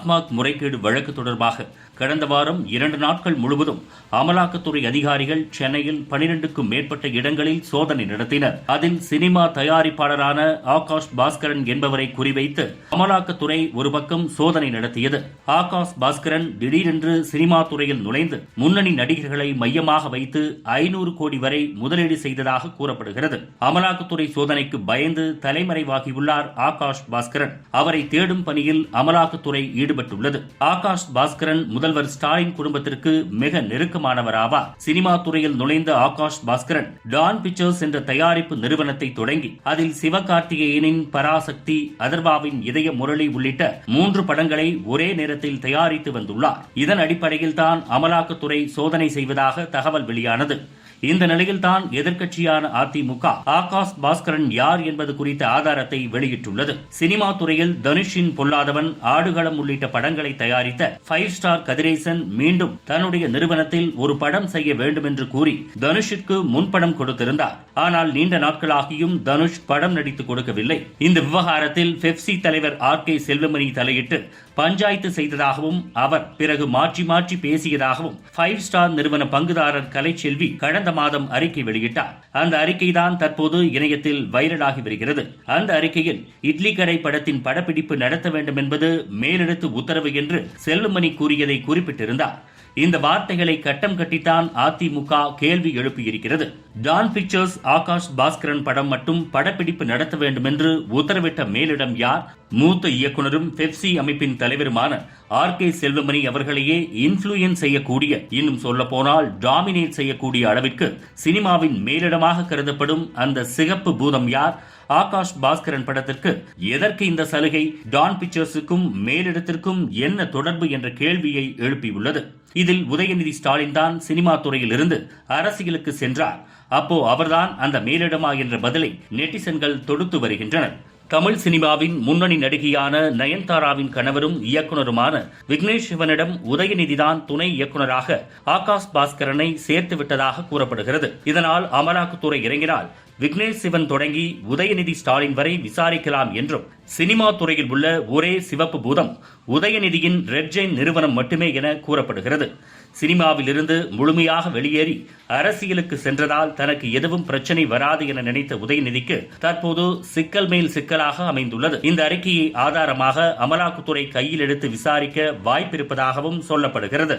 டாஸ்மாக் முறைகேடு வழக்கு தொடர்பாக கடந்த வாரம் இரண்டு நாட்கள் முழுவதும் அமலாக்கத்துறை அதிகாரிகள் சென்னையில் பனிரெண்டுக்கும் மேற்பட்ட இடங்களில் சோதனை நடத்தினர். அதில் சினிமா தயாரிப்பாளரான ஆகாஷ் பாஸ்கரன் என்பவரை குறிவைத்து அமலாக்கத்துறை ஒரு பக்கம் சோதனை நடத்தியது. ஆகாஷ் பாஸ்கரன் திடீரென்று சினிமா துறையில் நுழைந்து முன்னணி நடிகர்களை மையமாக வைத்து ஐநூறு கோடி வரை முதலீடு செய்ததாக கூறப்படுகிறது. அமலாக்கத்துறை சோதனைக்கு பயந்து தலைமறைவாகியுள்ளார் ஆகாஷ் பாஸ்கரன். அவரை தேடும் பணியில் அமலாக்கத்துறை ஈடுபட்டு ஈடுபட்டுள்ளது. ஆகாஷ் பாஸ்கரன் முதல்வர் ஸ்டாலின் குடும்பத்திற்கு மிக நெருக்கமானவராவார். சினிமா துறையில் நுழைந்த ஆகாஷ் பாஸ்கரன் டான் பிக்சர்ஸ் என்ற தயாரிப்பு நிறுவனத்தை தொடங்கி அதில் சிவகார்த்திகேயனின் பராசக்தி அதர்வாவின் இதய முரளி உள்ளிட்ட மூன்று படங்களை ஒரே நேரத்தில் தயாரித்து வந்துள்ளார். இதன் அடிப்படையில் தான் அமலாக்கத்துறை சோதனை செய்வதாக தகவல் வெளியானது. இந்த நிலையில்தான் எதிர்க்கட்சியான அதிமுக ஆகாஷ் பாஸ்கரன் யார் என்பது குறித்த ஆதாரத்தை வெளியிட்டுள்ளது. சினிமா துறையில் தனுஷின் பொல்லாதவன் ஆடுகளம் உள்ளிட்ட படங்களை தயாரித்த ஃபைவ் ஸ்டார் கதிரேசன் மீண்டும் தன்னுடைய நிறுவனத்தில் ஒரு படம் செய்ய வேண்டும் என்று கூறி தனுஷிற்கு முன்படம் கொடுத்திருந்தார். ஆனால் நீண்ட நாட்களாகியும் தனுஷ் படம் நடித்து கொடுக்கவில்லை. இந்த விவகாரத்தில் பெப்சி தலைவர் ஆர் கே செல்வமணி தலையிட்டு பஞ்சாயத்து செய்ததாகவும் அவர் பிறகு மாற்றி மாற்றி பேசியதாகவும் ஃபைவ் ஸ்டார் நிறுவன பங்குதாரர் கலைச்செல்வி கடந்த மாதம் அறிக்கை வெளியிட்டார். அந்த அறிக்கை தான் தற்போது இணையத்தில் வைரலாகி வருகிறது. அந்த அறிக்கையில் இட்லி கடை படத்தின் படப்பிடிப்பு நடத்த வேண்டும் என்பது மேலெடுத்து உத்தரவு என்று செல்லுமணி கூறியதை குறிப்பிட்டிருந்தார். இந்த வார்த்தைகளை கட்டம் கட்டித்தான் அதிமுக கேள்வி எழுப்பியிருக்கிறது. டான் பிக்சர்ஸ் ஆகாஷ் பாஸ்கரன் படம் மட்டும் படப்பிடிப்பு நடத்த வேண்டும் என்று உத்தரவிட்ட மேலிடம் யார்? மூத்த இயக்குனரும் பெப்சி அமைப்பின் தலைவருமான ஆர் கே செல்வமணி அவர்களையே இன்ஃபுளுயன்ஸ் செய்யக்கூடிய இன்னும் சொல்ல போனால் டாமினேட் செய்யக்கூடிய அளவிற்கு சினிமாவின் மேலிடமாக கருதப்படும் அந்த சிகப்பு பூதம் யார்? ஆகாஷ் பாஸ்கரன் படத்திற்கு எதற்கு இந்த சலுகை? டான் பிக்சர்ஸுக்கும் மேலிடத்திற்கும் என்ன தொடர்பு என்ற கேள்வியை எழுப்பியுள்ளது. இதில் உதயநிதி ஸ்டாலின் தான் சினிமா துறையில் இருந்து அரசியலுக்கு சென்றார். அப்போ அவர்தான் அந்த மேலிடமா என்ற பதிலை நெட்டிசன்கள் தொடுத்து வருகின்றனர். தமிழ் சினிமாவின் முன்னணி நடிகையான நயன்தாராவின் கணவரும் இயக்குனருமான விக்னேஷ் சிவனிடம் உதயநிதிதான் துணை இயக்குனராக ஆகாஷ் பாஸ்கரனை சேர்த்து விட்டதாக கூறப்படுகிறது. இதனால் அமலாக்கத்துறை இறங்கினால் விக்னேஷ் சிவன் தொடங்கி உதயநிதி ஸ்டாலின் வரை விசாரிக்கலாம் என்றும் சினிமா துறையில் உள்ள ஒரே சிவப்பு பூதம் உதயநிதியின் ரெட் ஜெயின் நிறுவனம் மட்டுமே என கூறப்படுகிறது. சினிமாவிலிருந்து முழுமையாக வெளியேறி அரசியலுக்கு சென்றதால் தனக்கு எதுவும் பிரச்சனை வராது என நினைத்த உதயநிதிக்கு தற்போது சிக்கல் மேல் சிக்கலாக அமைந்துள்ளது. இந்த அறிக்கையை ஆதாரமாக அமலாக்கத்துறை கையில் எடுத்து விசாரிக்க வாய்ப்பிருப்பதாகவும் சொல்லப்படுகிறது.